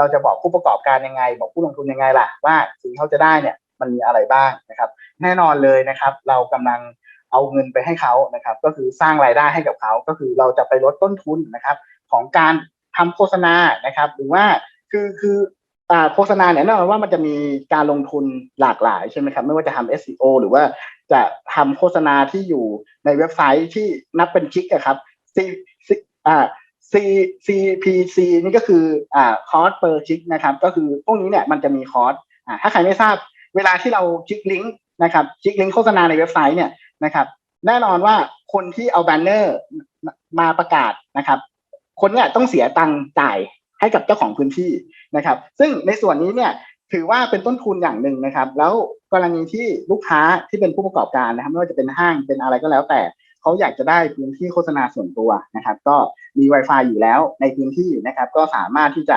เราจะบอกผู้ประกอบการยังไง บอกผู้ลงทุนยังไงล่ะ ว่าสิ่งที่เขาจะได้เนี่ยมันมีอะไรบ้างนะครับ แน่นอนเลยนะครับ เรากำลังเอาเงินไปให้เขานะครับ ก็คือสร้างรายได้ให้กับเขา ก็คือเราจะไปลดต้นทุนนะครับ ของการทำโฆษณานะครับ หรือว่าคือคือโฆษณาเนี่ยแน่นอนว่ามันจะมีการลงทุนหลากหลายใช่ไหมครับไม่ว่าจะทำ SEO หรือว่าจะทำโฆษณาที่อยู่ในเว็บไซต์ที่นับเป็นคลิกอะครับ C C อ่า C CPC นี่ก็คืออ่าคอร์ส per คลิกนะครับ ก็คือพวกนี้เนี่ยมันจะมีคอร์สอ่าถ้าใครไม่ทราบ เวลาที่เราคลิกลิงก์นะครับคลิกลิงก์โฆษณาในเว็บไซต์เนี่ยนะครับ แน่นอนว่าคนที่เอาแบนเนอร์มาประกาศนะครับ คนเนี่ยต้องเสียตังค์จ่ายให้กับเจ้าของพื้นที่นะครับ ซึ่งในส่วนนี้เนี่ยถือว่าเป็นต้นทุนอย่างหนึ่งนะครับ แล้วกรณีที่ลูกค้าที่เป็นผู้ประกอบการนะครับ ไม่ว่าจะเป็นห้างเป็นอะไรก็แล้วแต่ เขาอยากจะได้พื้นที่โฆษณาส่วนตัวนะครับ ก็มี Wi-Fi อยู่แล้วในพื้นที่นะครับ ก็สามารถที่จะ